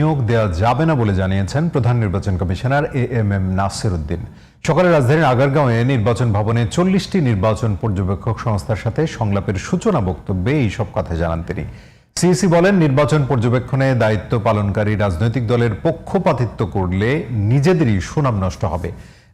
নিয়োগ দেওয়া যাবে না বলে জানিয়েছেন প্রধান নির্বাচন commissioner A M M Nasir Uddin সকালে রাজধানীর আগারগাঁওয়ে নির্বাচন ভবনে চল্লিশটি নির্বাচন পর্যবেক্ষক সংস্থার সাথে সংলাপের সূচনা বক্তব্যে এই সব কথা জানান তিনি। সিইসি বলেন, নির্বাচন পর্যবেক্ষণে দায়িত্ব পালনকারী রাজনৈতিক দলের পক্ষপাতিত্ব করলে নিজেদেরই সুনাম নষ্ট হবে।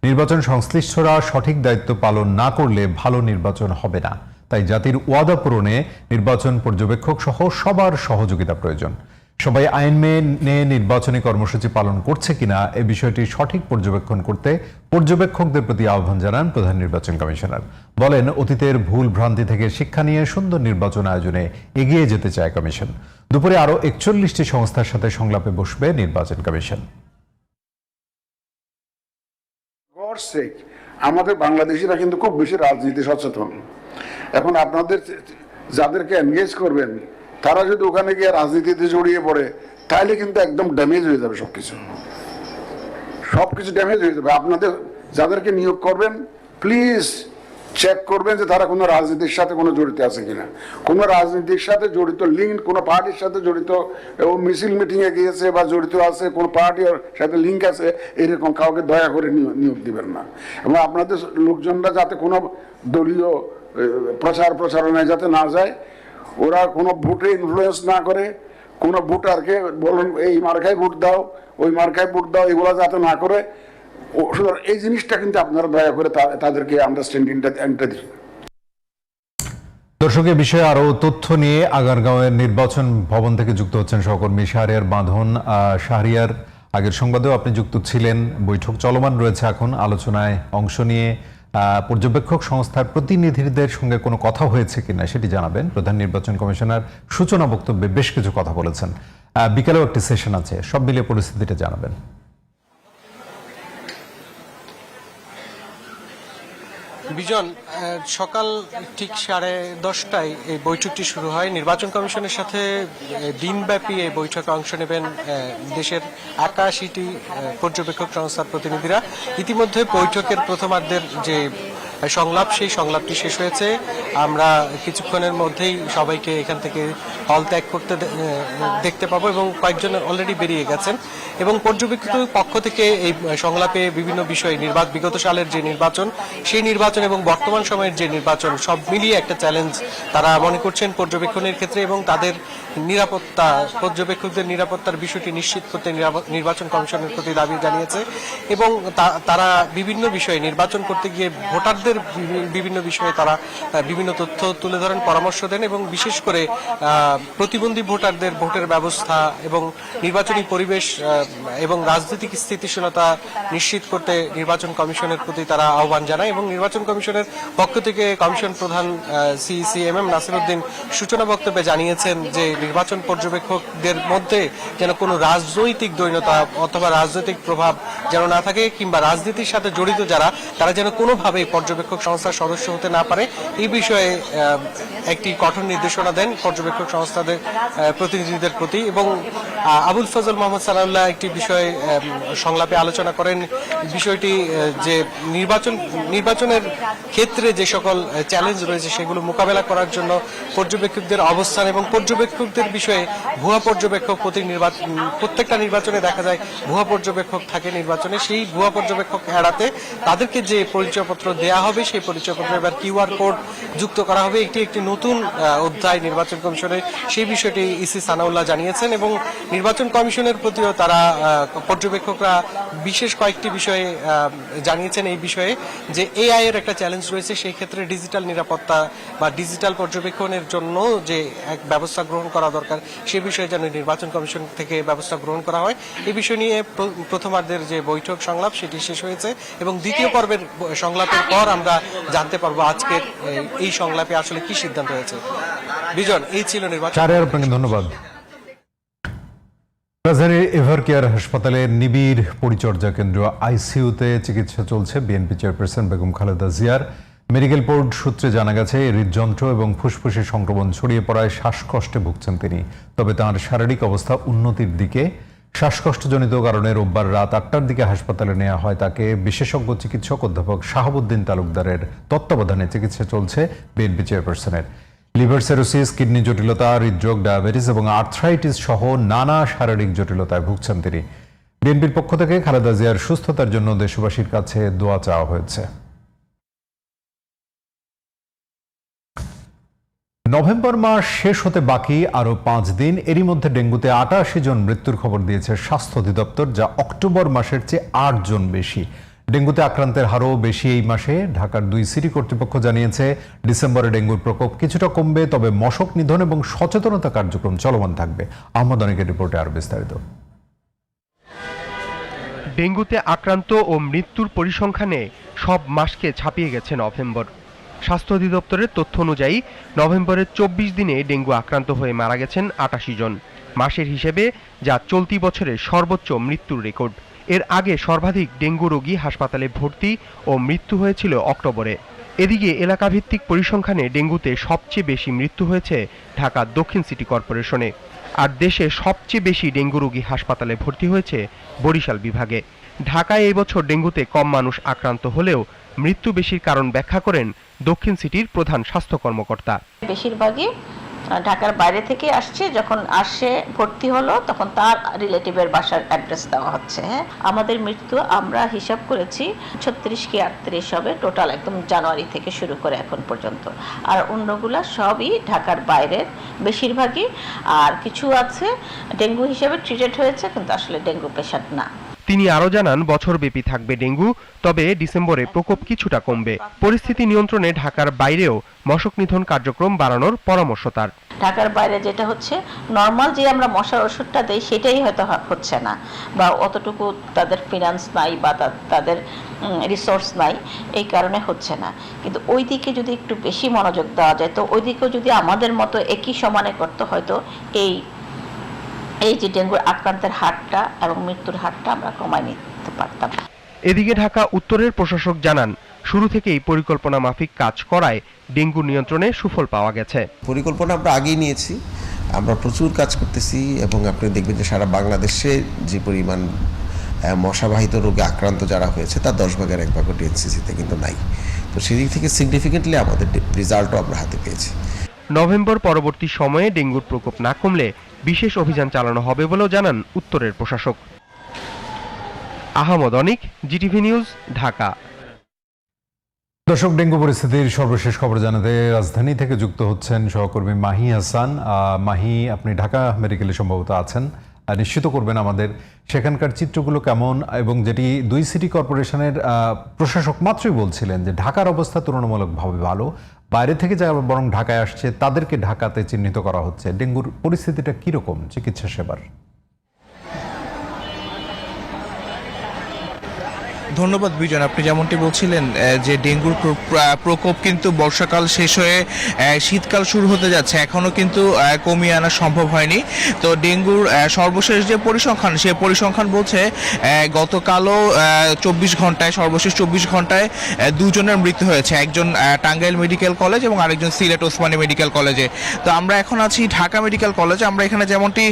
নির্বাচন সংশ্লিষ্টরা সঠিক দায়িত্ব পালন না করলে ভালো নির্বাচন হবে না। তাই জাতির ওয়াদা পূরণে নির্বাচন পর্যবেক্ষক সহ সবার সহযোগিতা প্রয়োজন। সবাই আইন মেনে নির্বাচনী কর্মসূচি পালন করছে কিনা এ বিষয়টি সঠিক পর্যবেক্ষণ করতে পর্যবেক্ষকদের প্রতি আহ্বান জানান প্রধান নির্বাচন কমিশনার। বলেন, অতীতের ভুল ভ্রান্তি থেকে শিক্ষা নিয়ে সুন্দর নির্বাচন আয়োজনে এগিয়ে যেতে চায় কমিশন। দুপুরে আরও একচল্লিশটি সংস্থার সাথে সংলাপে বসবে নির্বাচন কমিশন। আমাদের বাংলাদেশিরা কিন্তু খুব বেশি রাজনীতি সচেতন। এখন আপনাদের যাদেরকে এনগেজ করবেন তারা যদি ওখানে গিয়ে রাজনীতিতে জড়িয়ে পড়ে, তাহলে কিন্তু একদম ড্যামেজ হয়ে যাবে সবকিছু। সবকিছু ড্যামেজ হয়ে যাবে। আপনাদের যাদেরকে নিয়োগ করবেন প্লিজ চেক করবেন যে তারা কোনো রাজনীতির সাথে কোনো জড়িত আছে কিনা। কোনো রাজনীতির সাথে জড়িত লিঙ্ক কোনো পার্টির সাথে জড়িত, ও মিছিল মিটিংয়ে গিয়েছে বা জড়িত আছে, কোনো পার্টির সাথে লিঙ্ক আছে, এরকম কাউকে দয়া করে নিয়োগ দিবেন না। এবং আপনাদের লোকজনরা যাতে কোনো দলীয় প্রচার প্রচারণায় যাতে না যায় ওরা কোনো ভোটে ইনফ্লুয়েন্স না করে, কোনো ভোটারকে বলুন, এই মার্কায় ভোট দাও, ওই মার্কায় ভোট দাও, এগুলো যাতে না করে। এই জিনিসটা কিন্তু আপনারা দয়া করে তাদেরকে আন্ডারস্ট্যান্ডিংটা এনটা দিন দর্শক বিষয়ে আরও তথ্য নিয়ে আগারগাঁওয়ের নির্বাচন ভবন থেকে যুক্ত হচ্ছেন সহকর্মী শাহরিয়ার বাঁধন। শাহরিয়ার, আগের সংবাদেও আপনি যুক্ত ছিলেন, বৈঠক চলমান রয়েছে এখন, আলোচনায় অংশ নিয়ে। পর্যবেক্ষক সংস্থার প্রতিনিধিদের সঙ্গে কোনো কথা হয়েছে কিনা সেটি জানাবেন। প্রধান নির্বাচন কমিশনার সূচনা বক্তব্যে বেশ কিছু কথা বলেছেন। বিকেলেও একটি সেশন আছে, সব মিলিয়ে পরিস্থিতিটা জানাবেন। বিজন সকাল ঠিক সাড়ে দশটায় এই বৈঠকটি শুরু হয়। নির্বাচন কমিশনের সাথে দিনব্যাপী এই বৈঠকে অংশ নেবেন দেশের একাশিটি পর্যবেক্ষক সংস্থার প্রতিনিধিরা। ইতিমধ্যে বৈঠকের প্রথমার্ধের যে সংলাপ, সেই সংলাপটি শেষ হয়েছে। আমরা কিছুক্ষণের মধ্যেই সবাইকে এখান থেকে হল ত্যাগ করতে দেখতে পাবো এবং কয়েকজন অলরেডি বেরিয়ে গেছেন। এবং পর্যবেক্ষিত পক্ষ থেকে এই সংলাপে বিভিন্ন বিষয় নির্বাচন বিগত সালের যে নির্বাচন, সেই নির্বাচন এবং বর্তমান সময়ের যে নির্বাচন, সব মিলিয়ে একটা চ্যালেঞ্জ তারা মনে করছেন পর্যবেক্ষণের ক্ষেত্রে এবং তাদের নিরাপত্তা, পর্যবেক্ষকদের নিরাপত্তার বিষয়টি নিশ্চিত করতে নির্বাচন কমিশনের প্রতি দাবি জানিয়েছে এবং তারা বিভিন্ন বিষয়ে নির্বাচন করতে গিয়ে ভোটারদের বিভিন্ন বিষয়ে তারা বিভিন্ন তথ্য তুলে ধরেন, পরামর্শ দেন এবং বিশেষ করে প্রতিবন্ধী ভোটারদের ভোটের ব্যবস্থা এবং নির্বাচনী পরিবেশ এবং রাজনৈতিক স্থিতিশীলতা নিশ্চিত করতে নির্বাচন কমিশনের প্রতি তারা আহ্বান জানায় এবং নির্বাচন কমিশনের পক্ষ থেকে কমিশন প্রধান সিইসি এম এম নাসিরুদ্দিন সূচনা বক্তব্যে জানিয়েছেন যে নির্বাচন পর্যবেক্ষকদের মধ্যে যেন কোনো রাজনৈতিক দৈনতা অথবা রাজনৈতিক প্রভাব যেন না থাকে কিংবা রাজনীতির সাথে জড়িত যারা, তারা যেন কোনোভাবেই পর্যবেক্ষক সংস্থার সদস্য হতে না পারে। এই বিষয়ে একটি কঠোর নির্দেশনা দেন পর্যবেক্ষক সংস্থাদের প্রতিনিধিদের প্রতি এবং আবুল ফজল মোহাম্মদ সালাউল্লাহ একটি বিষয়ে সংলাপে আলোচনা করেন বিষয়টি যে নির্বাচন নির্বাচনের ক্ষেত্রে যে সকল চ্যালেঞ্জ রয়েছে সেগুলো মোকাবেলা করার জন্য পর্যবেক্ষকদের অবস্থান এবং পর্যবেক্ষকদের বিষয়ে ভুয়া পর্যবেক্ষক প্রতি নির্বাচন প্রত্যেকটা নির্বাচনে দেখা যায় ভুয়া পর্যবেক্ষক থাকে নির্বাচনে সেই ভুয়া পর্যবেক্ষক এড়াতে তাদেরকে যে পরিচয়পত্র দেয়া হবে সেই পরিচয়পত্র এবার কিউআর কোড যুক্ত করা হবে। একটি একটি নতুন অধ্যায় নির্বাচন কমিশনের সেই বিষয়টি ইসি সানাউল্লাহ জানিয়েছেন এবং নির্বাচন কমিশনের প্রতিও তারা আহ, পর্যবেক্ষকরা বিশেষ কয়েকটি বিষয়ে জানিয়েছেন এই বিষয়ে যে এআই এর একটা চ্যালেঞ্জ রয়েছে, সেই ক্ষেত্রে ডিজিটাল নিরাপত্তা বা ডিজিটাল পর্যবেক্ষণের জন্য যে এক ব্যবস্থা গ্রহণ করা দরকার, সে বিষয়ে যেন নির্বাচন কমিশন থেকে ব্যবস্থা গ্রহণ করা হয়। এই বিষয় নিয়ে প্র- প্রথমার্ধের যে বৈঠক সংলাপ, সেটি শেষ হয়েছে এবং দ্বিতীয় পর্বের সংলাপের পর আমরা জানতে পারব আজকের এই- সংলাপে আসলে কি সিদ্ধান্ত হয়েছে। বিজন, এই ছিল নির্বাচন। ধন্যবাদ। রাজধানীর এভার কেয়ার হাসপাতালে নিবিড় পরিচর্যা কেন্দ্র আইসিইউতে চিকিৎসা চলছে বিএনপি চেয়ারপারসন বেগম খালেদা জিয়ার। মেডিকেল বোর্ড সূত্রে জানা গেছে, হৃদযন্ত্র এবং ফুসফুসে সংক্রমণ ছড়িয়ে পড়ায় শ্বাসকষ্টে ভুগছেন তিনি। তবে তাঁর শারীরিক অবস্থা উন্নতির দিকে, শ্বাসকষ্টজনিত কারণে রোববার রাত আটটার দিকে হাসপাতালে নেওয়া হয়। তাকে বিশেষজ্ঞ চিকিৎসক অধ্যাপক শাহাবুদ্দিন তালুকদারের তত্ত্বাবধানে চিকিৎসা চলছে বিএনপি চেয়ারপারসনের। লিভার সেরোসিস, কিডনি জটিলতা, হৃদরোগ, ডায়াবেটিস এবং আর্থ্রাইটিস সহ নানা শারীরিক জটিলতায় ভুগছেন তিনি। বিএনপির পক্ষ থেকে খালেদা জিয়ার সুস্থতার জন্য দেশবাসীর কাছে দোয়া চাওয়া হয়েছে। নভেম্বর মাস শেষ হতে বাকি আরও পাঁচ দিন। এরই মধ্যে ডেঙ্গুতে আটাশি জন মৃত্যুর খবর দিয়েছে স্বাস্থ্য অধিদপ্তর, যা অক্টোবর মাসের চেয়ে আট জন বেশি। ডেঙ্গুতে আক্রান্তের হারও বেশি এই মাসে। ঢাকার দুই সিটি কর্তৃপক্ষ জানিয়েছে, ডিসেম্বরে ডেঙ্গুর প্রকোপ কিছুটা কমবে, তবে মশক নিধন এবং সচেতনতা কার্যক্রম চলমান থাকবে। আহমদ অনেকের রিপোর্টে আরও বিস্তারিত। ডেঙ্গুতে আক্রান্ত ও মৃত্যুর পরিসংখ্যানে সব মাসকে ছাপিয়ে গেছে নভেম্বর। স্বাস্থ্য অধিদপ্তরের তথ্য অনুযায়ী, নভেম্বরের চব্বিশ দিনে ডেঙ্গু আক্রান্ত হয়ে মারা গেছেন আটাশি জন। মাসের হিসেবে যা চলতি বছরের সর্বোচ্চ মৃত্যুর রেকর্ড। এর আগে সর্বাধিক ডেঙ্গু রোগী হাসপাতালে ভর্তি ও মৃত্যু হয়েছিল অক্টোবরে। এদিকে এলাকাভিত্তিক পরিসংখ্যানে ডেঙ্গুতে সবচেয়ে বেশি মৃত্যু হয়েছে ঢাকা দক্ষিণ সিটি কর্পোরেশনে। আর দেশে সবচেয়ে বেশি ডেঙ্গু রোগী হাসপাতালে ভর্তি হয়েছে বরিশাল বিভাগে। ঢাকায় এই বছর ডেঙ্গুতে কম মানুষ আক্রান্ত হলেও মৃত্যু বেশির কারণ ব্যাখ্যা করেন দক্ষিণ সিটির প্রধান স্বাস্থ্য কর্মকর্তা। বেশিরভাগই ঢাকার বাইরে থেকে আসছে। যখন আসে, ভর্তি হলো, তখন তার রিলেটিভের বাসার অ্যাড্রেস দেওয়া হচ্ছে হ্যাঁ? আমাদের মৃত্যু আমরা হিসাব করেছি ছত্রিশ কি আটত্রিশ হবে, টোটাল একদম জানুয়ারি থেকে শুরু করে এখন পর্যন্ত। আর অন্যগুলা সবই ঢাকার বাইরের বেশিরভাগই। আর কিছু আছে, ডেঙ্গু হিসেবে ট্রিটেড হয়েছে, কিন্তু আসলে ডেঙ্গু পেশেন্ট না। তিনি আরও জানান, বছরব্যাপী থাকবে ডেঙ্গু, তবে ডিসেম্বরে প্রকোপ কিছুটা কমবে। পরিস্থিতি নিয়ন্ত্রণে ঢাকার বাইরেও মশক নিধন কার্যক্রম বাড়ানোর পরামর্শ তার। ঢাকার বাইরে যেটা হচ্ছে নর্মাল যে আমরা মশার ওষুধটা দেই, সেটাই হয়তো হচ্ছে না। বা অতটুকু তাদের ফিনান্স নাই বা তাদের রিসোর্স নাই, এই কারণে হচ্ছে না। কিন্তু ওই দিকে যদি একটু বেশি মনোযোগ দেওয়া যায়, তো ওই দিকেও যদি আমাদের মতো একই সমানে করতে হয়তো এই এই যে ডেঙ্গুর আক্রান্তের হারটা এবং মৃত্যুর হারটা আমরা কমায় নিতে পারতাম। এদিকে ঢাকা উত্তরের প্রশাসক জানান শুরু থেকেই পরিকল্পনা মাফিক কাজ করায় ডেঙ্গু নিয়ন্ত্রণে সুফল পাওয়া গেছে। পরিকল্পনা আমরা আগেই নিয়েছি আমরা প্রচুর কাজ করতেছি এবং আপনি দেখবেন যে সারা বাংলাদেশে যে পরিমাণ মশাবাহিত রোগে আক্রান্ত যারা হয়েছে তার দশ ভাগের এক ভাগ ডিএনসিসিতে কিন্তু নাই। তো সেদিক থেকে সিগনিফিকেন্টলি আমাদের রেজাল্টও আমরা হাতে পেয়েছি। নভেম্বর পরবর্তী সময়ে ডেঙ্গুর প্রকোপ না কমলে বিশেষ অভিযান চালানো হবে বলেও জানান উত্তরের প্রশাসক। Ahmad Anik, GTV news, Dhaka. দর্শক, ডেঙ্গু পরিস্থিতির সর্বশেষ খবর জানাতে রাজধানী থেকে যুক্ত হচ্ছেন সহকর্মী মাহি হাসান। মাহি, আপনি ঢাকা মেডিকেলে সম্ভবত আছেন। নিশ্চিত করবেন আমাদের সেখানকার চিত্রগুলো কেমন এবং যেটি দুই সিটি কর্পোরেশনের প্রশাসক মাত্রই বলছিলেন যে ঢাকার অবস্থা তুলনামূলকভাবে ভালো। বাইরে থেকে যারা বরং ঢাকায় আসছে, তাদেরকে ঢাকাতে চিহ্নিত করা হচ্ছে। ডেঙ্গুর পরিস্থিতিটা কীরকম? চিকিৎসা সেবার। ধন্যবাদ, বিজন। আপনি যেমনটি বলছিলেন যে ডেঙ্গুর প্র- প্র- প্রকোপ কিন্তু বর্ষাকাল শেষ হয়ে শীতকাল শুরু হতে যাচ্ছে, এখনও কিন্তু কমিয়ে আনা সম্ভব হয়নি। তো ডেঙ্গুর সর্বশেষ যে পরিসংখ্যান, সে পরিসংখ্যান বলছে গতকালও চব্বিশ ঘন্টায়, সর্বশেষ চব্বিশ ঘন্টায় দুজনের মৃত্যু হয়েছে। একজন টাঙ্গাইল মেডিকেল কলেজ এবং আরেকজন সিলেট ওসমানী মেডিকেল কলেজে। তো আমরা এখন আছি ঢাকা মেডিকেল কলেজে। আমরা এখানে যেমনটি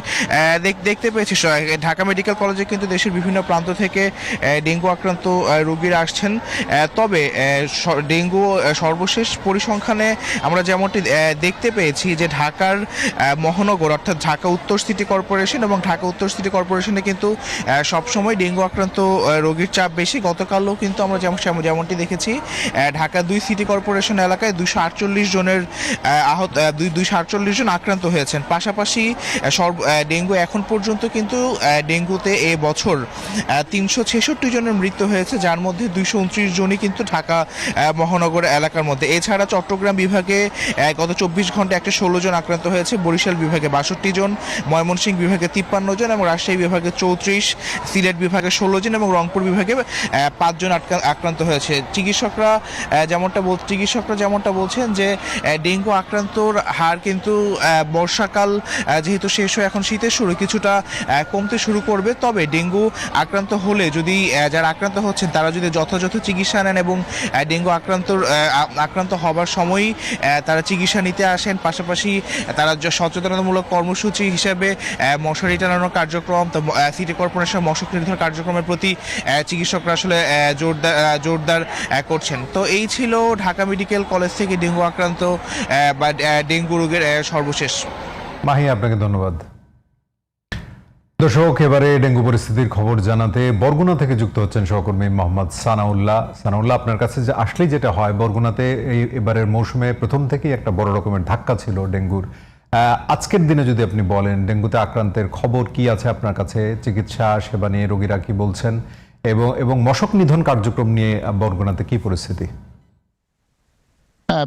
দেখতে পেয়েছি ঢাকা মেডিকেল কলেজে কিন্তু দেশের বিভিন্ন প্রান্ত থেকে ডেঙ্গু আক্রান্ত রোগীরা আসছেন। তবে ডেঙ্গু সর্বশেষ পরিসংখ্যানে আমরা যেমনটি দেখতে পেয়েছি যে ঢাকার মহানগর অর্থাৎ ঢাকা উত্তর সিটি কর্পোরেশন এবং ঢাকা উত্তর সিটি কর্পোরেশনে কিন্তু সবসময় ডেঙ্গু আক্রান্ত রোগীর চাপ বেশি। গতকালও কিন্তু আমরা যেমন যেমনটি দেখেছি ঢাকা দুই সিটি কর্পোরেশন এলাকায় দুশো আটচল্লিশ জনের আহত দুই দুইশো আটচল্লিশ জন আক্রান্ত হয়েছেন। পাশাপাশি সর্ব ডেঙ্গু এখন পর্যন্ত কিন্তু ডেঙ্গুতে এ বছর তিনশো ছেষট্টি জনের মৃত্যু হয়েছে। যার মধ্যে দুইশো উনত্রিশ জনই কিন্তু ঢাকা মহানগর এলাকার মধ্যে। এছাড়া চট্টগ্রাম বিভাগে গত চব্বিশ ঘণ্টা একটা ষোলো জন আক্রান্ত হয়েছে, বরিশাল বিভাগে বাষট্টি জন, ময়মনসিংহ বিভাগে তিপ্পান্ন জন এবং রাজশাহী বিভাগে চৌত্রিশ, সিলেট বিভাগে ষোলো জন এবং রংপুর বিভাগে পাঁচজন আক্রান্ত হয়েছে। চিকিৎসকরা যেমনটা বল, চিকিৎসকরা যেমনটা বলছেন যে ডেঙ্গু আক্রান্তর হার কিন্তু বর্ষাকাল যেহেতু শেষ হয়ে এখন শীতের শুরু, কিছুটা কমতে শুরু করবে। তবে ডেঙ্গু আক্রান্ত হলে যদি যারা আক্রান্ত হচ্ছেন, তারা যদি যথাযথ চিকিৎসা নেন এবং ডেঙ্গু আক্রান্ত আক্রান্ত হবার সময়ই তারা চিকিৎসা নিতে আসেন। পাশাপাশি তারা সচেতনতামূলক কর্মসূচি হিসেবে মশারি টানানোর কার্যক্রম, তো সিটি কর্পোরেশন মশক নির্ধারণ কার্যক্রমের প্রতি চিকিৎসকরা আসলে জোরদার জোরদার করছেন। তো এই ছিল ঢাকা মেডিকেল কলেজ থেকে ডেঙ্গু আক্রান্ত বা ডেঙ্গু রোগের সর্বশেষ। মাহি আপনাকে ধন্যবাদ। দর্শক, এবারে ডেঙ্গু পরিস্থিতির খবর জানাতে বরগুনা থেকে যুক্ত হচ্ছেন সহকর্মী মোহাম্মদ সানাউল্লাহ। সানাউল্লাহ, আপনার কাছে যে আসলেই যেটা হয়, বরগুনাতে এই এবারের মৌসুমে প্রথম থেকেই একটা বড় রকমের ধাক্কা ছিল ডেঙ্গুর। আজকের দিনে যদি আপনি বলেন, ডেঙ্গুতে আক্রান্তের খবর কি আছে আপনার কাছে? চিকিৎসা, সেবা নিয়ে রোগীরা কি বলছেন? এবং এবং মশক নিধন কার্যক্রম নিয়ে বরগুনাতে কি পরিস্থিতি?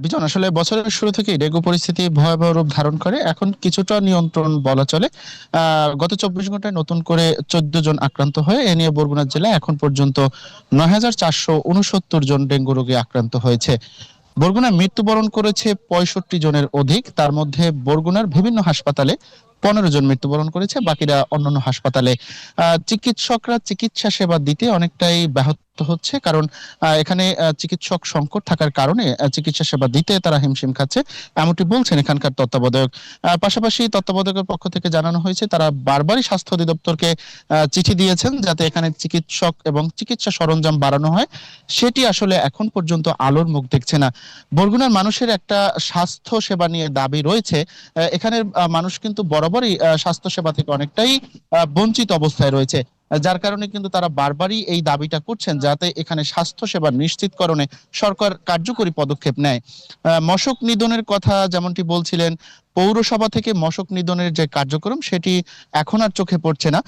বিজন, আসলে বছরের শুরু থেকেই ডেঙ্গু পরিস্থিতি ভয়াবহ রূপ ধারণ করে। এখন কিছুটা নিয়ন্ত্রণ বলা চলে। গত চব্বিশ ঘন্টায় নতুন করে চোদ্দ জন আক্রান্ত হয়ে এ নিয়ে বরগুনা জেলায় এখন পর্যন্ত নয় হাজার চারশো উনসত্তর জন ডেঙ্গু রোগে আক্রান্ত হয়েছে। বরগুনা মৃত্যুবরণ করেছে পঁয়ষট্টি জনের অধিক। তার মধ্যে বরগুনার বিভিন্ন হাসপাতালে পনেরো জন মৃত্যুবরণ করেছে। বাকিরা অন্যান্য হাসপাতালে। চিকিৎসকরা চিকিৎসা সেবা দিতে অনেকটাই ব্যাহত হচ্ছে। কারণ এখানে চিকিৎসক সংকট থাকার কারণে চিকিৎসা সেবা দিতে তারা হিমশিম খাচ্ছে, এমনটি বলছেন এখানকার তত্ত্বাবধায়ক। পাশাপাশি তত্ত্বাবধায়কের পক্ষ থেকে জানানো হয়েছে, তারা বারবারই স্বাস্থ্য অধিদপ্তরকে চিঠি দিয়েছেন যাতে এখানে চিকিৎসক এবং চিকিৎসা সরঞ্জাম বাড়ানো হয়। সেটি আসলে এখন পর্যন্ত আলোর মুখ দেখছে না। বরগুনার মানুষের একটা স্বাস্থ্য সেবা নিয়ে দাবি রয়েছে। এখানের মানুষ কিন্তু বরাবরই স্বাস্থ্য সেবা থেকে অনেকটাই বঞ্চিত অবস্থায় রয়েছে। যার কারণে কিন্তু তারা বারবারই এই দাবিটা করছেন যাতে এখানে স্বাস্থ্য সেবা নিশ্চিতকরণে সরকার কার্যকরী পদক্ষেপ নেয়। মশক নিধনের কথা যেমনটি বলছিলেন পৌরসভা থেকে মশক নিধনের যে কার্যক্রম সেটি এখন আর চোখে পড়ছে না।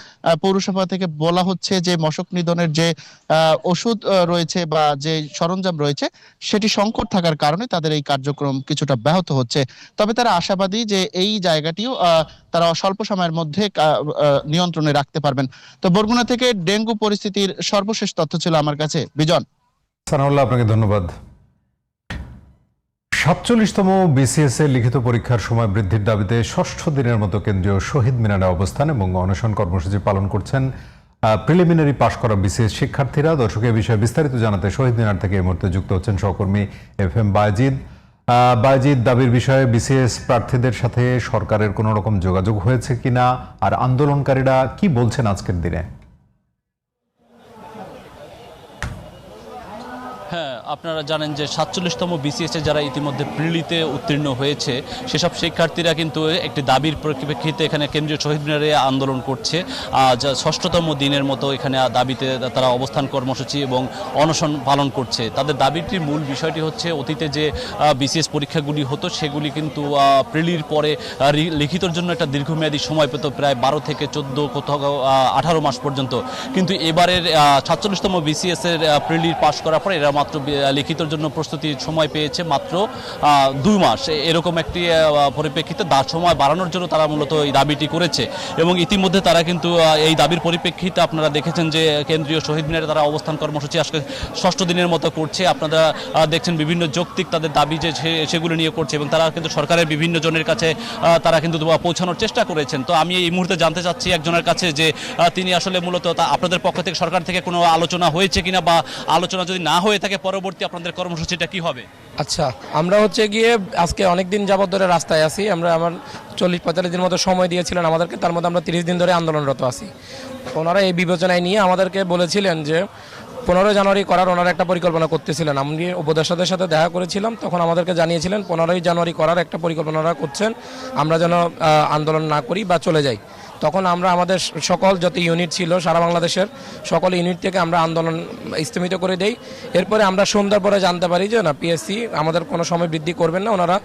পৌরসভা থেকে বলা হচ্ছে যে মশক নিধনের যে আহ, ওষুধ রয়েছে বা যে সরঞ্জাম রয়েছে সেটি সংকট থাকার কারণে তাদের এই কার্যক্রম কিছুটা ব্যাহত হচ্ছে। তবে তারা আশাবাদী যে এই জায়গাটিও আহ, তারা স্বল্প সময়ের মধ্যে নিয়ন্ত্রণে রাখতে পারবেন। তো বরগুনা থেকে ডেঙ্গু পরিস্থিতির সর্বশেষ তথ্য ছিল আমার কাছে। বিজন। সানাউল্লাহ, আপনাকে ধন্যবাদ। সাতচল্লিশতম বিসিএস এর লিখিত পরীক্ষার সময় বৃদ্ধির দাবিতে ষষ্ঠ দিনের মতো কেন্দ্রীয় শহীদ মিনারে অবস্থান এবং অনশন কর্মসূচি পালন করছেন প্রিলিমিনারি পাশ করা বিসিএস শিক্ষার্থীরা। দর্শক, এ বিষয়ে বিস্তারিত জানাতে শহীদ মিনার থেকে এই মুহূর্তে যুক্ত হচ্ছেন সহকর্মী এফ এম বায়জিদ। আহ, বায়জিদ দাবির বিষয়ে বিসিএস প্রার্থীদের সাথে সরকারের কোনো রকম যোগাযোগ হয়েছে কিনা? আর আন্দোলনকারীরা কি বলছেন আজকের দিনে হ্যাঁ আপনারা জানেন যে সাতচল্লিশতম বিসিএসে যারা ইতিমধ্যে প্রিলিতে উত্তীর্ণ হয়েছে, সেসব শিক্ষার্থীরা কিন্তু একটি দাবির পরিপ্রেক্ষিতে এখানে কেন্দ্রীয় শহীদ মিনারে আন্দোলন করছে। যা ষষ্ঠতম দিনের মতো এখানে দাবিতে তারা অবস্থান কর্মসূচি এবং অনশন পালন করছে। তাদের দাবিটির মূল বিষয়টি হচ্ছে অতীতে যে বিসিএস পরীক্ষাগুলি হতো, সেগুলি কিন্তু প্রিলির পরে লিখিতর জন্য একটা দীর্ঘমেয়াদী সময় পেত, প্রায় বারো থেকে চোদ্দ কোথাও আঠারো মাস পর্যন্ত। কিন্তু এবারের সাতচল্লিশতম বিসিএস এর প্রিলির পাশ করার পর এরা মাত্র লিখিতর জন্য প্রস্তুতির সময় পেয়েছে মাত্র দুই মাস। এরকম একটি পরিপ্রেক্ষিতে দা সময় বাড়ানোর জন্য তারা মূলত এই দাবিটি করেছে। এবং ইতিমধ্যে তারা কিন্তু এই দাবির পরিপ্রেক্ষিতে আপনারা দেখেছেন যে কেন্দ্রীয় শহীদ মিনারে তারা অবস্থান কর্মসূচি আজকে ষষ্ঠ দিনের মতো করছে। আপনারা দেখছেন বিভিন্ন যৌক্তিক তাদের দাবি যে সেগুলো নিয়ে করছে এবং তারা কিন্তু সরকারের বিভিন্ন জনের কাছে তারা কিন্তু পৌঁছানোর চেষ্টা করেছেন। তো আমি এই মুহূর্তে জানতে চাচ্ছি একজনের কাছে যে তিনি আসলে মূলত আপনাদের পক্ষ থেকে সরকার থেকে কোনো আলোচনা হয়েছে কিনা বা আলোচনা যদি না হয়ে থাকে পরবর্তী আপনাদের কর্মসূচিটা কি হবে? আচ্ছা আমরা হচ্ছে গিয়ে আজকে অনেক দিন যাবত ধরে রাস্তায় আছি। আমরা আমার চল্লিশ পঁয়তাল্লিশ দিন মতো সময় দিয়েছিলেন আমাদেরকে, তার মধ্যে আমরা তিরিশ দিন ধরে আন্দোলনরত আছি। ওনারা এই বিবেচনায় নিয়ে আমাদেরকে বলেছিলেন যে, পনেরোই জানুয়ারি করার ওনারা একটা পরিকল্পনা করতেছিলেন। আমি উপদেষ্টাদের সাথে দেখা করেছিলাম, তখন আমাদেরকে জানিয়েছিলেন, পনেরোই জানুয়ারি করার একটা পরিকল্পনা করছেন। আমরা যেন আন্দোলন না করি বা চলে যাই। তখন আমরা আমাদের সকল যত ইউনিট ছিল সারা বাংলাদেশের, সকল ইউনিট থেকে আমরা আন্দোলন স্থমিত করে দেই। এরপরে আমরা সন্ধ্যার পরে জানতে পারি যে, না পিএসসি আমাদের কোনো সময় বৃদ্ধি করবেন না। ওনারা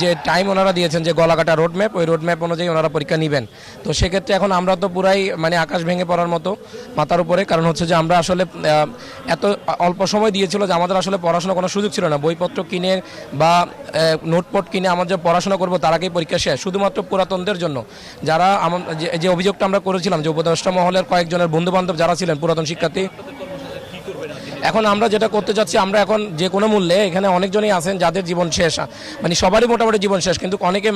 যে টাইম ওনারা দিয়েছেন যে গলাকাটা রোড ম্যাপ ওই রোড ম্যাপ অনুযায়ী ওনারা পরীক্ষা নেবেন। তো সেক্ষেত্রে এখন আমরা তো পুরাই মানে আকাশ ভেঙে পড়ার মতো মাথার উপরে। কারণ হচ্ছে যে আমরা আসলে এত অল্প সময় দিয়েছিল যে আমাদের আসলে পড়াশোনা কোনো সুযোগ ছিল না। বইপত্র কিনে বা নোটপট কিনে আমরা যে পড়াশোনা করব, তার আগেই পরীক্ষা শেষ। শুধুমাত্র পুরাতনদের জন্য। যারা যে- অভিযোগটা আমরা করেছিলাম যে উপদেষ্টা মহলের কয়েকজনের বন্ধু বান্ধব যারা ছিলেন পুরাতন শিক্ষার্থী এখন আমরা যেটা করতে চাচ্ছি আমরা এখন যে কোনো মূল্যে এখানে অনেকজনই আছেন যাদের জীবন শেষ। মানে সবারই মোটামুটি জীবন শেষ, কিন্তু অনেকে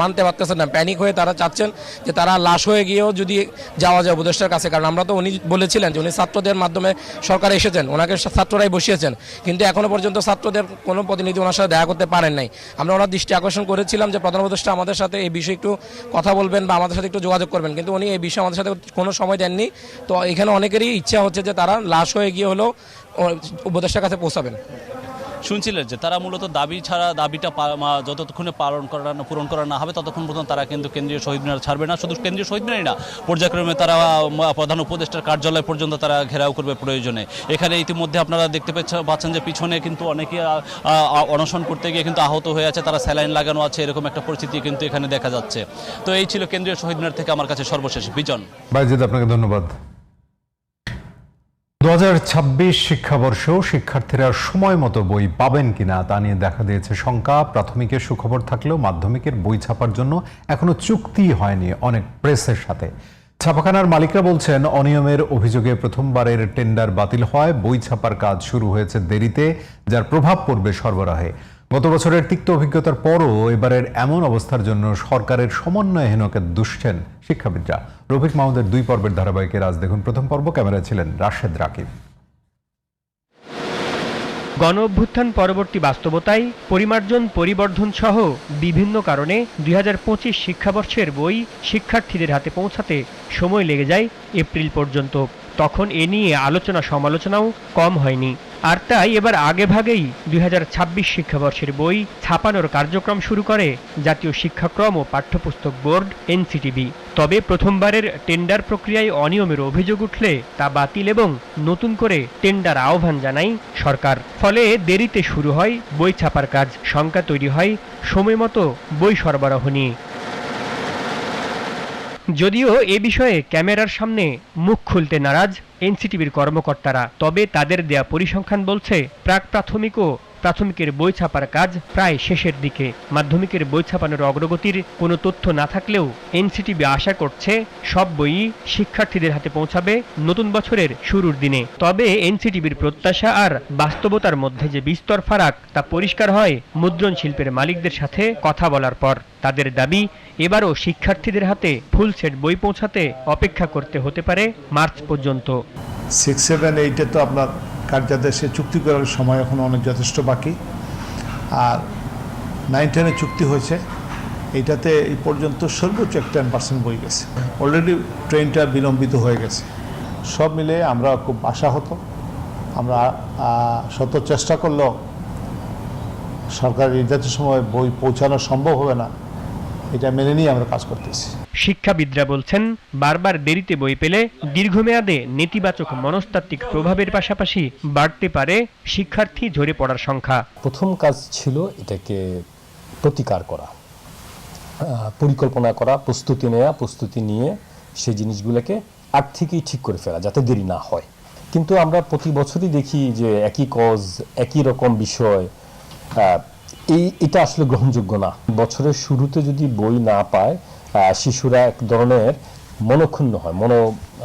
মানতে পারতেছেন না। প্যানিক হয়ে তারা চাচ্ছেন যে তারা লাশ হয়ে গিয়েও যদি যাওয়া যায় উপদেষ্টার কাছে, কারণ আমরা তো উনি বলেছিলেন যে উনি ছাত্রদের মাধ্যমে সরকার এসেছেন, ওনাকে ছাত্ররাই বসিয়েছেন। কিন্তু এখনও পর্যন্ত ছাত্রদের কোনো প্রতিনিধি ওনার সাথে দেখা করতে পারেন নাই। আমরা ওনার দৃষ্টি আকর্ষণ করেছিলাম যে প্রধান উপদেষ্টা আমাদের সাথে এই বিষয়ে একটু কথা বলবেন বা আমাদের সাথে একটু যোগাযোগ করবেন। কিন্তু উনি এই বিষয়ে আমাদের সাথে কোনো সময় দেননি। তো এখানে অনেকেরই ইচ্ছা হচ্ছে যে তারা লাশ হয়ে গিয়ে হলেও উপদেষ্টার কাছে পৌঁছাবেন। শুনছিলেন যে তারা মূলত দাবি ছাড়া দাবিটা যতক্ষণে পালন করা না পূরণ করা না হবে ততক্ষণ পর্যন্ত তারা কিন্তু কেন্দ্রীয় শহীদ মিনার ছাড়বে না। শুধু কেন্দ্রীয় শহীদ মিনারই না পর্যায়ক্রমে তারা প্রধান উপদেষ্টার কার্যালয় পর্যন্ত তারা ঘেরাও করবে প্রয়োজনে। এখানে ইতিমধ্যে আপনারা দেখতে পাচ্ছ- পাচ্ছেন যে পিছনে কিন্তু অনেকে অনশন করতে গিয়ে কিন্তু আহত হয়ে আছে তারা স্যালাইন লাগানো আছে এরকম একটা পরিস্থিতি কিন্তু এখানে দেখা যাচ্ছে। তো এই ছিল কেন্দ্রীয় শহীদ মিনার থেকে আমার কাছে সর্বশেষ। বিজন। বাইজিদ আপনাকে ধন্যবাদ। দু শিক্ষাবর্ষ শিক্ষার্থীরা সময় মতো বই পাবেন কিনা তা নিয়ে দেখা দিয়েছে শঙ্কা। প্রাথমিকের সুখবর থাকলেও মাধ্যমিকের বই ছাপার জন্য এখনও চুক্তি হয়নি অনেক প্রেসের সাথে। ছাপাখানার মালিকরা বলছেন, অনিয়মের অভিযোগে প্রথমবারের টেন্ডার বাতিল হয়। বই ছাপার কাজ শুরু হয়েছে দেরিতে, যার প্রভাব পড়বে সরবরাহে। গত বছরের তিক্ত অভিজ্ঞতার পরও এবারের এমন অবস্থার জন্য সরকারের সমন্বয়হীনকে দুষছেন শিক্ষাবিদরা। রফিক মাহমুদের দুই পর্বের ধারাবাহিকের আজ দেখুন প্রথম পর্ব। ক্যামেরায় ছিলেন রাশেদ রাকিব। গণ অভ্যুত্থান পরবর্তী বাস্তবতায় পরিমার্জন, পরিবর্ধন সহ বিভিন্ন কারণে দুই হাজার পঁচিশ শিক্ষাবর্ষের বই শিক্ষার্থীদের হাতে পৌঁছাতে সময় লেগে যায় এপ্রিল পর্যন্ত। তখন এ নিয়ে আলোচনা সমালোচনাও কম হয়নি। আর তাই এবার আগেভাগেই দুই হাজার ছাব্বিশ শিক্ষাবর্ষের বই ছাপানোর কার্যক্রম শুরু করে জাতীয় শিক্ষাক্রম ও পাঠ্যপুস্তক বোর্ড এনসিটিবি তবে প্রথমবারের টেন্ডার প্রক্রিয়ায় অনিয়মের অভিযোগ উঠলে তা বাতিল এবং নতুন করে টেন্ডার আহ্বান জানায় সরকার। ফলে দেরিতে শুরু হয়, বই ছাপার কাজ, শঙ্কা তৈরি হয়, সময়মতো বই সরবরাহ নিয়ে। যদিও এ বিষয়ে ক্যামেরার সামনে মুখ খুলতে নারাজ এনসিটিভির কর্মকর্তারা, তবে তাদের দেয়া পরিসংখ্যান বলছে প্রাক প্রাথমিক ও প্রাথমিকের বই ছাপার কাজ প্রায় শেষের দিকে। মাধ্যমিকের বই ছাপানোর অগ্রগতির কোনো তথ্য না থাকলেও এনসিটিভি আশা করছে সব বইই শিক্ষার্থীদের হাতে পৌঁছাবে নতুন বছরের শুরুর দিনে। তবে এনসিটিভির প্রত্যাশা আর বাস্তবতার মধ্যে যে বিস্তর ফারাক, তা পরিষ্কার হয় মুদ্রণ শিল্পের মালিকদের সাথে কথা বলার পর। তাদের দাবি, এবারও শিক্ষার্থীদের হাতে ফুল সেট বই পৌঁছাতে অপেক্ষা করতে হতে পারে মার্চ পর্যন্ত। সিক্স সেভেন এইটে তো আপনার কার্যাদেশে চুক্তি করার সময় এখন অনেক যথেষ্ট বাকি। আর নাইন টেনে চুক্তি হয়েছে। এইটাতে এই পর্যন্ত সর্বোচ্চ এক টেন পার্সেন্ট বই গেছে। অলরেডি ট্রেনটা বিলম্বিত হয়ে গেছে। সব মিলে আমরা খুব আশাহত। আমরা শত চেষ্টা করলেও সরকার নির্ধারিত সময় বই পৌঁছানো সম্ভব হবে না। এটা মেনে নিয়ে আমরা কাজ করতেছি। শিক্ষাবিদরা বলছেন বারবার দেরিতে বই পেলে দীর্ঘমেয়াদে নেতিবাচক মনস্তাত্ত্বিক প্রভাবের পাশাপাশি বাড়তে পারে শিক্ষার্থী ঝরে পড়ার সংখ্যা। প্রথম কাজ ছিল এটাকে প্রতিকার করা পরিকল্পনা করা প্রস্তুতি নেওয়া প্রস্তুতি নিয়ে সেই জিনিসগুলোকে আগ থেকেই ঠিক করে ফেলা যাতে দেরি না হয়। কিন্তু আমরা প্রতি বছরই দেখি যে একই কজ একই রকম বিষয় এই, এটা আসলে গ্রহণযোগ্য না। বছরের শুরুতে যদি বই না পায় শিশুরা এক ধরনের মনক্ষুণ্ণ হয়। মনো,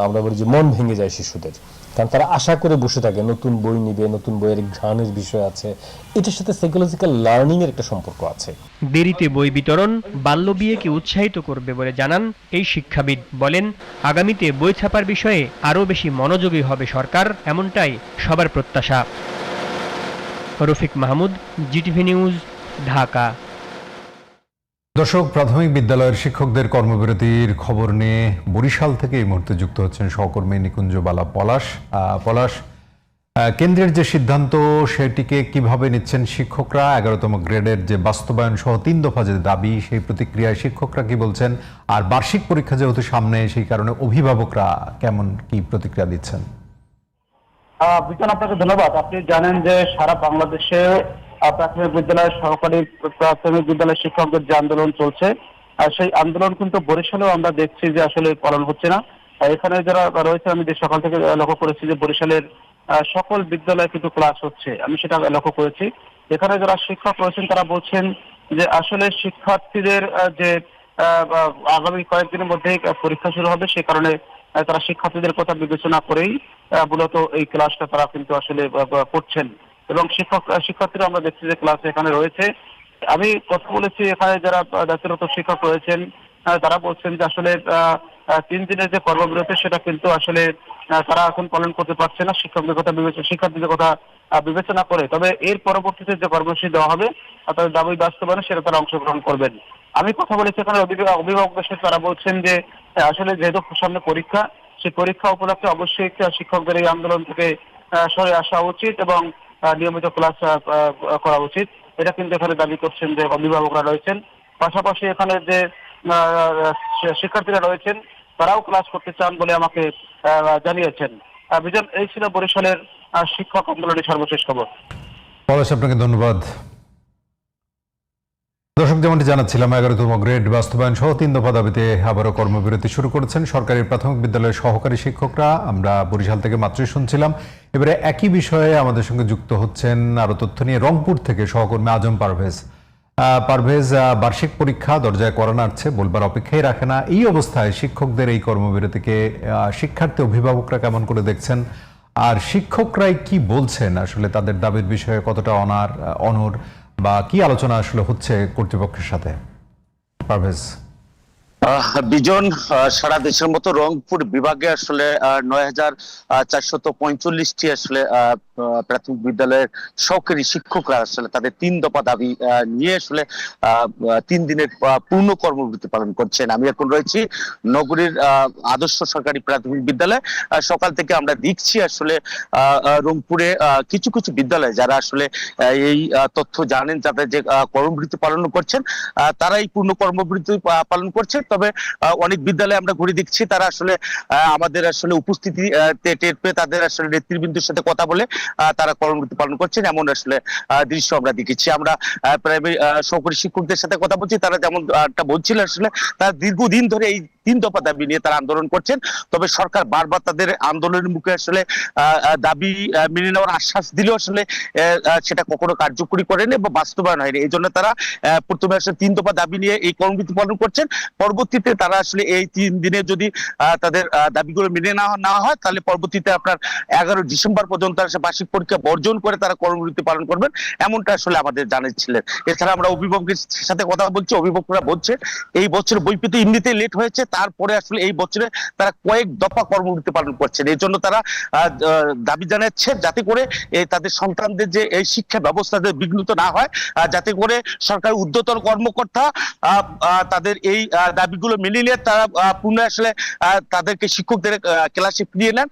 আমরা বলি যে মন ভেঙে যায় শিশুদের। কারণ তারা আশা করে বসে থাকে, নতুন বই নিবে, নতুন বইয়ের ঘ্রাণের বিষয় আছে। এটার সাথে সাইকোলজিক্যাল লার্নিং এর একটা সম্পর্ক আছে। দেরিতে বই বিতরণ বাল্যবিয়েকে উৎসাহিত করবে বলে জানান এই শিক্ষাবিদ। বলেন, আগামীতে বই ছাপার বিষয়ে আরও বেশি মনোযোগী হবে সরকার, এমনটাই সবার প্রত্যাশা। Rafiq Mahmud, GTV news Dhaka. দর্শক প্রাথমিক বিদ্যালয়ের শিক্ষকদের কর্মবিরতির খবর নিয়ে বরিশাল থেকে এই মুহূর্তে যুক্ত হচ্ছেন সহকর্মী নিকুঞ্জবালা পলাশ। পলাশ কেন্দ্রের যে সিদ্ধান্ত সেটিকে কীভাবে নিচ্ছেন শিক্ষকরা? এগারোতম গ্রেডের যে বাস্তবায়ন সহ তিন দফা যে দাবি সেই প্রতিক্রিয়ায় শিক্ষকরা কি বলছেন? আর বার্ষিক পরীক্ষা যেহেতু সামনে সেই কারণে অভিভাবকরা কেমন কি প্রতিক্রিয়া দিচ্ছেন? বিজন আপনাকে ধন্যবাদ। আপনি জানেন যে সারা বাংলাদেশে প্রাথমিক বিদ্যালয়ের সহকারী প্রাথমিক বিদ্যালয়ের শিক্ষকদের যে আন্দোলন চলছে, আর সেই আন্দোলন কিন্তু বরিশালেও আমরা দেখছি যে আসলে পালন হচ্ছে না। এখানে যারা রয়েছে আমি সকাল থেকে লক্ষ্য করেছি যে বরিশালের সকল বিদ্যালয়ে কিন্তু ক্লাস হচ্ছে। আমি সেটা লক্ষ্য করেছি। এখানে যারা শিক্ষক রয়েছেন, তারা বলছেন যে আসলে শিক্ষার্থীদের যে আগামী কয়েকদিনের মধ্যেই পরীক্ষা শুরু হবে, সে কারণে তারা শিক্ষার্থীদের কথা বিবেচনা করেই মূলত এই ক্লাসটা তারা কিন্তু আসলে করছেন। এবং শিক্ষক শিক্ষার্থীরা আমরা দেখছি যে ক্লাস এখানে রয়েছে। আমি কথা বলেছি, এখানে যারা দায়িত্বরত শিক্ষক রয়েছেন তারা বলছেন যে আসলে তিন দিনের যে কর্মবিরতি, সেটা কিন্তু আসলে তারা এখন পালন করতে পারছে না, শিক্ষকদের কথা বিবেচনা, শিক্ষার্থীদের কথা বিবেচনা করে। তবে এর পরবর্তীতে যে কর্মসূচি দেওয়া হবে তাদের দাবি বাস্তবায়নে, সেটা তারা অংশগ্রহণ করবেন। আমি কথা বলেছি এখানে অভিভাবক, অভিভাবকদের সাথে, তারা বলছেন যে আসলে যেহেতু সামনে পরীক্ষা, সেই পরীক্ষা উপলক্ষে অবশ্যই শিক্ষকদের এই আন্দোলন থেকে সরে আসা উচিত এবং নিয়মিত ক্লাস করা উচিত। এটা কিন্তু এখানে দাবি করছেন যে অভিভাবকরা রয়েছেন। পাশাপাশি এখানে যে শিক্ষার্থীরা রয়েছেন, তারাও ক্লাস করতে চান বলে আমাকে জানিয়েছেন। বিজন, এই ছিল বরিশালের শিক্ষক আন্দোলনের সর্বশেষ খবর। আপনাকে ধন্যবাদ। দর্শক, যেমনটি জানাচ্ছিলাম, এগারোতম গ্রেড বাস্তবায়ন সহ তিন দফা দাবিতে আবারও কর্মবিরতি শুরু করেছেন সরকারি প্রাথমিক বিদ্যালয়ের সহকারী শিক্ষকরা। আমরা বরিশাল থেকে মাত্রই শুনছিলাম। এবারে একই বিষয়ে আমাদের সঙ্গে যুক্ত হচ্ছেন আরও তথ্য নিয়ে রংপুর থেকে সহকর্মী আজম পারভেজ। পারভেজ বার্ষিক পরীক্ষা দরজায় করা নাড়ছে, বলবার অপেক্ষাই রাখে না। এই অবস্থায় শিক্ষকদের এই কর্মবিরতিকে শিক্ষার্থী অভিভাবকরা কেমন করে দেখছেন? আর শিক্ষকরাই কি বলছেন? আসলে তাদের দাবির বিষয়ে কতটা অনার অনর বা কি আলোচনা আসলে হচ্ছে কর্তৃপক্ষের সাথে? পারভেজ। বিজন সারা দেশের মতো রংপুর বিভাগে আসলে নয় হাজার চারশত পঁয়তাল্লিশটি আসলে প্রাথমিক বিদ্যালয়ের সহকারী শিক্ষকরা আসলে তাদের তিন দফা দাবি নিয়ে আসলে তিন দিনের পূর্ণ কর্মবিরতি পালন করছেন। আমি এখন রয়েছি নগরীর আদর্শ সরকারি প্রাথমিক বিদ্যালয়। সকাল থেকে আমরা দেখছি আসলে রংপুরে কিছু কিছু বিদ্যালয় যারা আসলে এই তথ্য জানেন যাদের যে কর্মবিরতি পালন করছেন আহ, তারা এই পূর্ণ কর্মবিরতি পালন করছে। তবে অনেক বিদ্যালয়ে আমরা ঘুরে দেখছি তারা আসলে আমাদের আসলে উপস্থিতি টের পেয়ে তাদের আসলে নেতৃবৃন্দের সাথে কথা বলে তারা কর্মবিরতি পালন করছেন, এমন আসলে দৃশ্য আমরা দেখেছি। আমরা প্রাইমারি সহকারী শিক্ষকদের সাথে কথা বলছি, তারা যেমন একটা বলছিল আসলে, তারা দীর্ঘদিন ধরে এই তিন দফা দাবি নিয়ে তারা আন্দোলন করছেন। তবে সরকার বারবার তাদের আন্দোলনের মুখে আসলে দাবি মেনে নেওয়ার আশ্বাস দিলেও আসলে সেটা কখনো কার্যকরী করেনি বা বাস্তবায়ন হয়নি। এই জন্য তারা প্রথমে আসলে তিন দফা দাবি নিয়ে এই কর্মবিরতি পালন করছেন। পরবর্তীতে তারা আসলে এই তিন দিনে যদি তাদের দাবিগুলো মেনে না হয়, তাহলে পরবর্তীতে আপনার এগারো ডিসেম্বর পর্যন্ত আসলে বার্ষিক পরীক্ষা বর্জন করে তারা কর্মবিরতি পালন করবেন, এমনটা আসলে আমাদের জানিয়েছিলেন এছাড়া আমরা অভিভাবকের সাথে কথা বলছি, অভিভাবকরা বলছে, এই বছর বই পেতে লেট হয়েছে তারপরে আসলে এই বছরে তারা কয়েক দফা কর্মবিরতি পালন করছেন। এই জন্য তারা দাবি জানাচ্ছে যাতে করে তাদের সন্তানদের যে এই শিক্ষা ব্যবস্থা যে বিঘ্নিত না হয় যাতে করে সরকার উদ্যতন কর্মকর্তা তাদের এই দাবিগুলো মেনে নিয়ে তারা আহ, পুনঃ আসলে তাদেরকে শিক্ষকদের ক্লাসে ফিরিয়ে নেন।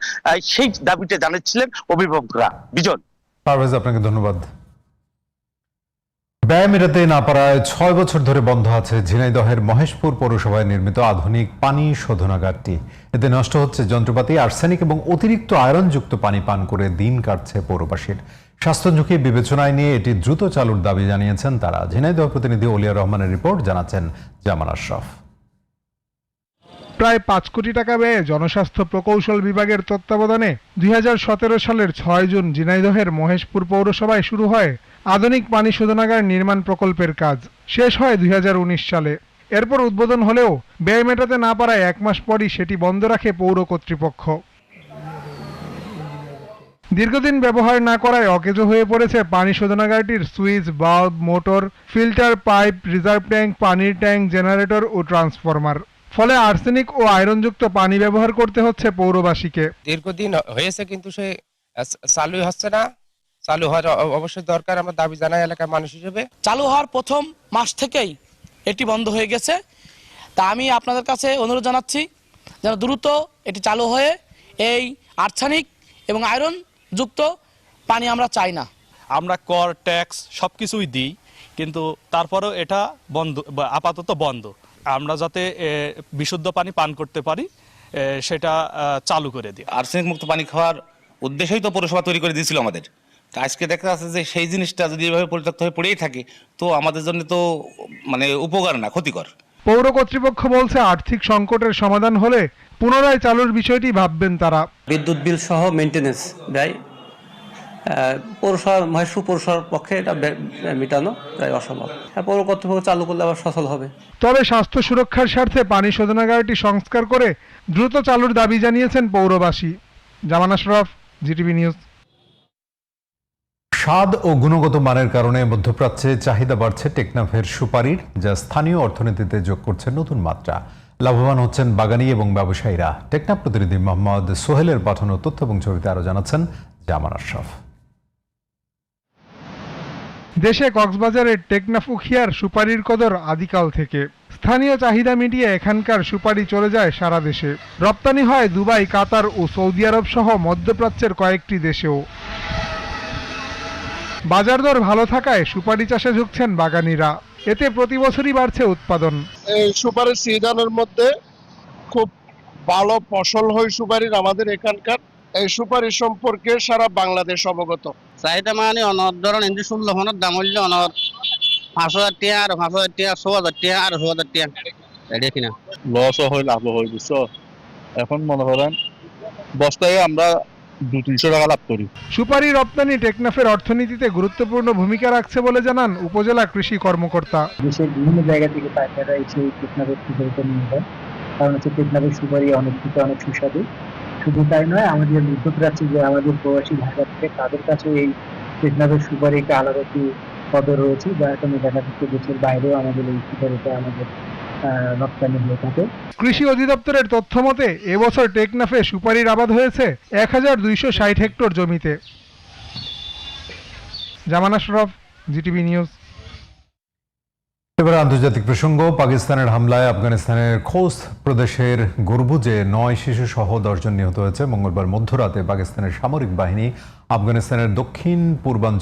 সেই দাবিটা জানাচ্ছিলেন অভিভাবকরা। বিজন। পারভেজ আপনাকে ধন্যবাদ। ব্যয় না পারায় ছয় বছর ধরে বন্ধ আছে ঝিনাইদহের মহেশপুর পৌরসভায় নির্মিত আধুনিক পানি শোধনাগারটি। এতে নষ্ট হচ্ছে যন্ত্রপাতি, আর্সেনিক এবং অতিরিক্ত আয়রনযুক্ত পানি পান করে দিন কাটছে পৌরবাসীর। স্বাস্থ্য ঝুঁকি বিবেচনায় নিয়ে এটি দ্রুত চালুর দাবি জানিয়েছেন তারা। ঝিনাইদহ প্রতিনিধি ওলিয়া রহমানের রিপোর্ট জানাচ্ছেন জামান আশরাফ। প্রায় পাঁচ কোটি টাকা ব্যয়ে জনস্বাস্থ্য প্রকৌশল বিভাগের তত্ত্বাবধানে দুই হাজার সতেরো সালের ছয় জুন ঝিনাইদহের মহেশপুর পৌরসভায় শুরু হয় আধুনিক পানি শোধনাগার নির্মাণ প্রকল্পের কাজ শেষ হয় দুই হাজার উনিশ সালে। এরপর উদ্বোধন হলেও ব্যয় মেটাতে না পারায় এক মাস পরই সেটি বন্ধ রাখে পৌর কর্তৃপক্ষ। দীর্ঘদিন ব্যবহার না করায় অকেজো হয়ে পড়েছে পানি শোধনাগারটির switch, bulb, motor, filter, pipe, reserve tank, পানির ট্যাঙ্ক, জেনারেটর ও ট্রান্সফরমার। ফলে আর্সেনিক ও আয়রনযুক্ত পানি ব্যবহার করতে হচ্ছে পৌরবাসীকে। দীর্ঘদিন হয়েছে কিন্তু সে চালু হচ্ছে না। চালু হওয়ার অবশ্যই দরকার আমরা দাবি জানাই এলাকার মানুষ হিসেবে। চালু হওয়ার প্রথম মাস থেকেই এটি বন্ধ হয়ে গেছে। তা আমি আপনাদের কাছে অনুরোধ জানাচ্ছি যেন দ্রুত এটি চালু হয়ে এই আর্সানিক এবং আয়রন যুক্ত পানি আমরা চাই না। আমরা কর ট্যাক্স সব কিছুই দিই কিন্তু তারপরেও এটা বন্ধ বা আপাতত বন্ধ। আমরা যাতে বিশুদ্ধ পানি পান করতে পারি সেটা চালু করে দিই। আর্সেনিক মুক্ত পানি খাওয়ার উদ্দেশ্যেই তো পৌরসভা তৈরি করে দিয়েছিল আমাদের। আজকে দেখা যাচ্ছে যে সেই জিনিসটা যদি এভাবে পরিত্যক্ত হয়ে পড়েই থাকে তো আমাদের জন্য তো মানে উপকার না ক্ষতিকর। পৌর কর্তৃপক্ষ বলছে আর্থিক সংকটের সমাধান হলে পুনরায় চালুর বিষয়টি ভাববেন তারা। বিদ্যুৎ বিল সহ মেনটেনেন্স ব্যয় পৌরসভা মহেশপুর পৌরসভার পক্ষে এটা মেটানো প্রায় অসম্ভব। পৌর কর্তৃপক্ষ চালু করলে আবার সফল হবে। তবে স্বাস্থ্য সুরক্ষার স্বার্থে পানি শোধনাগারটি সংস্কার করে দ্রুত চালুর দাবি জানিয়েছেন পৌরবাসী। Zaman Ashraf GTV news. স্বাদ ও গুণগত মানের কারণে মধ্যপ্রাচ্যে চাহিদা বাড়ছে টেকনাফের সুপারির যা স্থানীয় অর্থনীতিতে যোগ করছে নতুন মাত্রা। লাভবান হচ্ছেন বাগানি এবং ব্যবসায়ীরা। টেকনাফ প্রতিনিধি মোহাম্মদ সোহেলের পাঠানো তথ্য এবং ছবিতে আরও জানাচ্ছেন জামান আশরাফ। দেশে কক্সবাজারের টেকনাফ উখিয়ার সুপারির কদর আদিকাল থেকে। স্থানীয় চাহিদা মিটিয়ে এখানকার সুপারি চলে যায় সারা দেশে। রপ্তানি হয় দুবাই, কাতার ও সৌদি আরব সহ মধ্যপ্রাচ্যের কয়েকটি দেশেও। বাজার দর ভালো থাকায় সুপারি চাষে ঝুঁকছেন বাগানিরা। এতে প্রতি বছরই বাড়ছে উৎপাদন। এই সুপারির সিজনের মধ্যে খুব ভালো ফসল হয় সুপারির আমাদের এখানকার। এই সুপারি সম্পর্কে সারা বাংলাদেশ অবগত। চাহিদা মানে অনর ধরুন ইন্দি ষোলো দাম হইলে অনর। পাঁচ হাজার টিয়া আর পাঁচ হাজার টিয়া ছ হাজার টিয়া আর ছ হাজার টিয়া। এটা কিনা? লসও হয় লাভও হয় বুঝছ? এখন মনে করেন বস্তায় আমরা দু তিনশো টাকা লাভ করি। সুপারি রপ্তানি টেকনাফের অর্থনীতিতে গুরুত্বপূর্ণ ভূমিকা রাখছে বলে জানান উপজেলা কৃষি কর্মকর্তা। দেশের বিভিন্ন জায়গা থেকে পাইকাররা এসে এই টেকনাফের সুপারিটা নিয়ে যায়। কারণ হচ্ছে টেকনাফের সুপারি অনেক অনেক সুস্বাদু। শুধু তাই নয় আমাদের মধ্যপ্রাচ্যে যে আমাদের প্রবাসী ভাষা থেকে তাদের কাছে এই টেকনাফের সুপারি একটা আলাদা একটি কদর রয়েছে যার কারণে দেখা যাচ্ছে দেশের বাইরেও আমাদের এই সুপারিটা আমাদের রপ্তানি হয়ে থাকে। কৃষি অধিদপ্তরের তথ্য মতে এবছর টেকনাফে সুপারির আবাদ হয়েছে এক হাজার দুইশো ষাট হেক্টর জমিতে। Zaman Ashraf GTV news. এবার আন্তর্জাতিক প্রসঙ্গ পাকিস্তানের হামলায় আফগানিস্তানের খোস প্রদেশের গুরবুজে নয় শিশু সহ দশজন নিহত হয়েছে। মঙ্গলবার মধ্যরাতে পাকিস্তানের সামরিক বাহিনী আফগানিস্তানের দক্ষিণ পূর্বাঞ্চল